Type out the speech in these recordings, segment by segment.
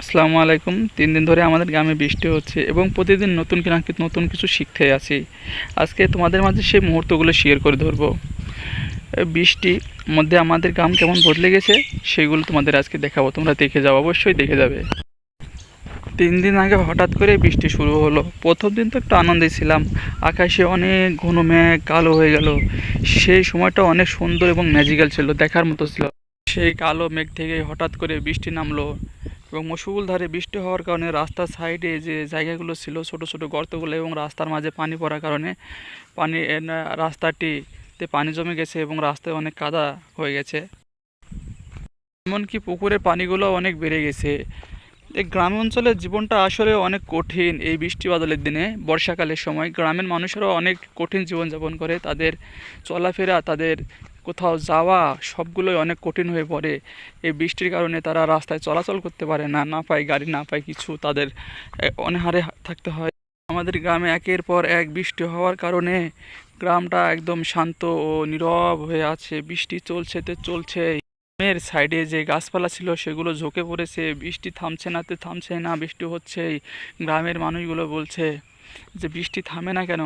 আসসালামু আলাইকুম। তিন দিন ধরে আমাদের গ্রামে বৃষ্টি হচ্ছে এবং প্রতিদিন নতুন কিনা নতুন কিছু শিখতে আছি আজকে তোমাদের মাঝে সেই মুহূর্তগুলো শেয়ার করে ধরবো। এই বৃষ্টির মধ্যে আমাদের গ্রাম কেমন বদলে গেছে সেগুলো তোমাদের আজকে দেখাবো। তোমরা দেখে যাও, অবশ্যই দেখে যাবে। তিন দিন আগে হঠাৎ করে বৃষ্টি শুরু হলো। প্রথম দিন তো একটু আনন্দে ছিলাম। আকাশে অনেক ঘন মেঘ, কালো হয়ে গেল। সেই সময়টা অনেক সুন্দর এবং ম্যাজিক্যাল ছিল, দেখার মতো ছিল। সেই কালো মেঘ থেকে হঠাৎ করে বৃষ্টি নামলো। এবং ধারে বৃষ্টি হওয়ার কারণে রাস্তার সাইডে যে জায়গাগুলো ছিল, ছোট ছোট গর্তগুলো এবং রাস্তার মাঝে পানি পড়ার কারণে পানি রাস্তাটিতে পানি জমে গেছে এবং রাস্তায় অনেক কাদা হয়ে গেছে। এমনকি পুকুরের পানিগুলো অনেক বেড়ে গেছে। এই গ্রাম অঞ্চলের জীবনটা আসলে অনেক কঠিন এই বৃষ্টি বাদলের দিনে। বর্ষাকালের সময় গ্রামের মানুষেরাও অনেক কঠিন জীবনযাপন করে। তাদের চলাফেরা, তাদের কোথাও যাওয়া সবগুলোই অনেক কঠিন হয়ে পড়ে। এই বৃষ্টির কারণে তারা রাস্তায় চলাচল করতে পারে না না পায় গাড়ি, না পায় কিছু। তাদের অনাহারে থাকতে হয়। আমাদের গ্রামে একের পর এক বৃষ্টি হওয়ার কারণে গ্রামটা একদম শান্ত ও নীরব হয়ে আছে। বৃষ্টি চলছে তো চলছে। গ্রামের সাইডে যে গাছপালা ছিল সেগুলো ঝোঁকে পড়েছে। বৃষ্টি থামছে না তো থামছে না, বৃষ্টি হচ্ছেই। গ্রামের মানুষগুলো বলছে যে, বৃষ্টি থামে না কেন?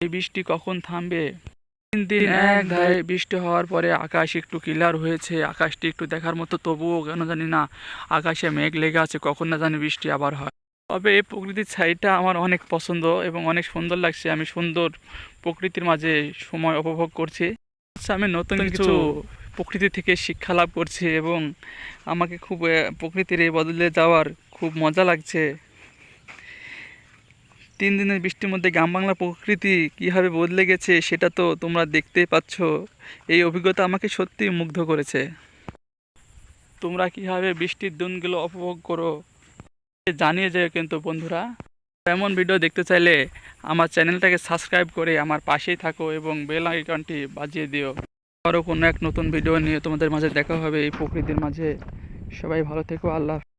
এই বৃষ্টি কখন থামবে? তিন দিন এক ধারে বৃষ্টি হওয়ার পরে আকাশ একটু ক্লিয়ার হয়েছে। আকাশটি একটু দেখার মতো তবুও কেন জানি না আকাশে মেঘ লেগে আছে কখন না জানি বৃষ্টি আবার হয়। তবে এই প্রকৃতির ছাইটা আমার অনেক পছন্দ এবং অনেক সুন্দর লাগছে। আমি সুন্দর প্রকৃতির মাঝে সময় উপভোগ করছি। আচ্ছা, আমি নতুন কিছু প্রকৃতি থেকে শিক্ষা লাভ করছি এবং আমাকে খুব প্রকৃতির এই বদলে যাওয়ার খুব মজা লাগছে। তিন দিনের বৃষ্টির মধ্যে গ্রাম বাংলার প্রকৃতি কীভাবে বদলে গেছে, সেটা তো তোমরা দেখতেই পাচ্ছ। এই অভিজ্ঞতা আমাকে সত্যি মুগ্ধ করেছে। তোমরা কীভাবে বৃষ্টির দিনগুলো উপভোগ করো জানিয়ে যায় কিন্তু বন্ধুরা। এমন ভিডিও দেখতে চাইলে আমার চ্যানেলটাকে সাবস্ক্রাইব করে আমার পাশেই থাকো এবং বেল আইকনটি বাজিয়ে দিও। আরও কোনো এক নতুন ভিডিও নিয়ে তোমাদের মাঝে দেখা হবে এই প্রকৃতির মাঝে। সবাই ভালো থেকো, আল্লাহ